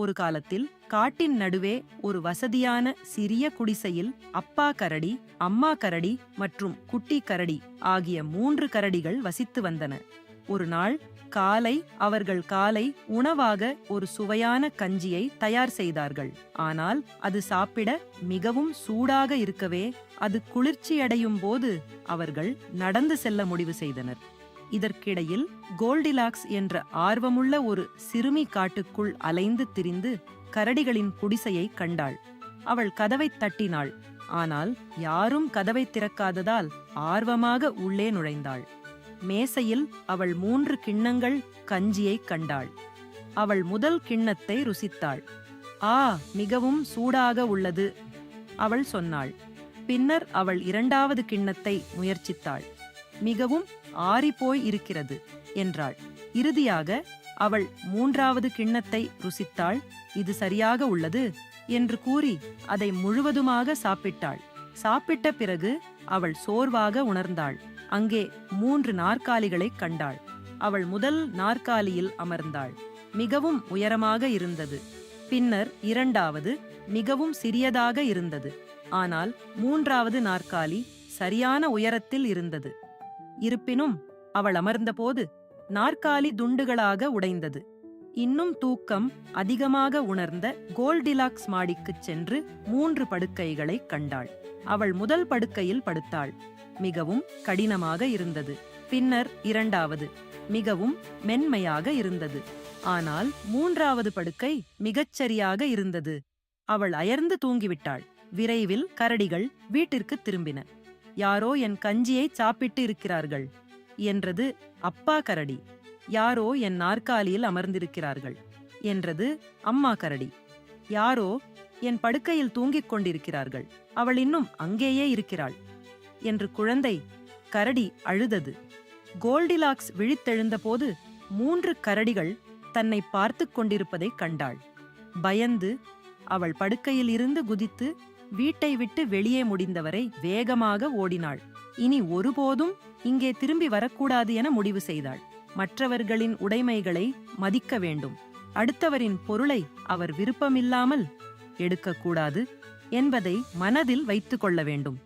ஒரு காலத்தில் காட்டின் நடுவே ஒரு வசதியான சிறிய குடிசையில் அப்பா கரடி அம்மா கரடி மற்றும் குட்டி கரடி ஆகிய மூன்று கரடிகள் வசித்து வந்தன. ஒரு நாள் காலை அவர்கள் காலை உணவாக ஒரு சுவையான கஞ்சியை தயார் செய்தார்கள். ஆனால் அது சாப்பிட மிகவும் சூடாக இருக்கவே அது குளிர்ச்சியடையும் போது அவர்கள் நடந்து செல்ல முடிவு செய்தனர். இதற்கிடையில் கோல்டிலாக்ஸ் என்ற ஆர்வமுள்ள ஒரு சிறுமி காட்டுக்குள் அலைந்து திரிந்து கரடிகளின் குடிசையை கண்டாள். அவள் கதவைத் தட்டினாள். ஆனால் யாரும் கதவை திறக்காததால் ஆர்வமாக உள்ளே நுழைந்தாள். மேசையில் அவள் மூன்று கிண்ணங்கள் கஞ்சியைக் கண்டாள். அவள் முதல் கிண்ணத்தை ருசித்தாள். ஆ மிகவும் சூடாக உள்ளது அவள் சொன்னாள். பின்னர் அவள் இரண்டாவது கிண்ணத்தை முயற்சித்தாள். மிகவும் ஆறிப்போய் இருக்கிறது என்றாள். இறுதியாக அவள் மூன்றாவது கிண்ணத்தை ருசித்தாள். இது சரியாக உள்ளது என்று கூறி அதை முழுவதுமாக சாப்பிட்டாள். சாப்பிட்ட பிறகு அவள் சோர்வாக உணர்ந்தாள். அங்கே மூன்று நாற்காலிகளைக் கண்டாள். அவள் முதல் நாற்காலியில் அமர்ந்தாள். மிகவும் உயரமாக இருந்தது. பின்னர் இரண்டாவது மிகவும் சிறியதாக இருந்தது. ஆனால் மூன்றாவது நாற்காலி சரியான உயரத்தில் இருந்தது. இருப்பினும் அவள் அமர்ந்தபோது நாற்காலி துண்டுகளாக உடைந்தது. இன்னும் தூக்கம் அதிகமாக உணர்ந்த கோல்டிலாக்ஸ் மாடிக்குச் சென்று மூன்று படுக்கைகளைக் கண்டாள். அவள் முதல் படுக்கையில் படுத்தாள். மிகவும் கடினமாக இருந்தது. பின்னர் இரண்டாவது மிகவும் மென்மையாக இருந்தது. ஆனால் மூன்றாவது படுக்கை மிகச்சரியாக இருந்தது. அவள் அயர்ந்து தூங்கிவிட்டாள். விரைவில் கரடிகள் வீட்டிற்கு திரும்பின. யாரோ என் கஞ்சியை சாப்பிட்டு இருக்கிறார்கள் என்றது அப்பா கரடி. யாரோ என் நாற்காலியில் அமர்ந்திருக்கிறார்கள் என்றது அம்மா கரடி. யாரோ என் படுக்கையில் தூங்கிக் கொண்டிருக்கிறார்கள் அவள் இன்னும் அங்கேயே இருக்கிறாள் என்று குழந்தை கரடி அழுதது. கோல்டிலாக்ஸ் விழித்தெழுந்தபோது மூன்று கரடிகள் தன்னை பார்த்துக் கொண்டிருப்பதைக் கண்டாள். பயந்து அவள் படுக்கையில் இருந்து குதித்து வீட்டை விட்டு வெளியே முடிந்தவரை வேகமாக ஓடினாள். இனி ஒருபோதும் இங்கே திரும்பி வரக்கூடாது என முடிவு செய்தாள். மற்றவர்களின் உடைமைகளை மதிக்க வேண்டும். அடுத்தவரின் பொருளை அவர் விருப்பமில்லாமல் எடுக்கக்கூடாது என்பதை மனதில் வைத்துக் கொள்ள வேண்டும்.